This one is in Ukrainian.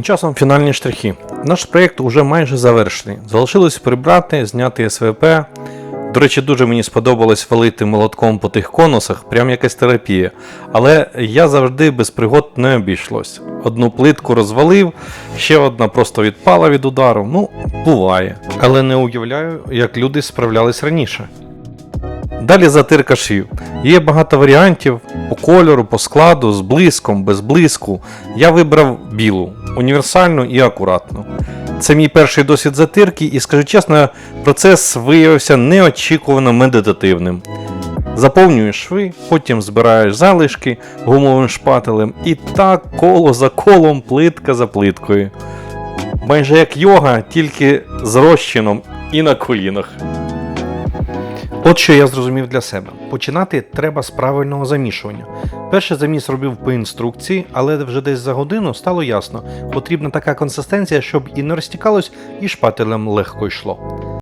Тим Часом фінальні штрихи. Наш проєкт уже майже завершений. Залишилось прибрати, зняти СВП. До речі, дуже мені сподобалось валити молотком по тих конусах, прям якась терапія. Але я завжди без пригод не обійшлось. Одну плитку розвалив, ще одна просто відпала від удару. Ну, буває. Але не уявляю, як люди справлялись раніше. Далі затирка швів. Є багато варіантів по кольору, по складу, з блиском, без блиску. Я вибрав білу, універсальну і акуратну. Це мій перший досвід затирки, і скажу чесно, процес виявився неочікувано медитативним. Заповнюєш шви, потім збираєш залишки гумовим шпателем, і так коло за колом, плитка за плиткою. Майже як йога, тільки з розчином і на колінах. От що я зрозумів для себе. Починати треба з правильного замішування. Перший заміс робив по інструкції, але вже десь за годину стало ясно, потрібна така консистенція, щоб і не розтікалось, і шпателем легко йшло.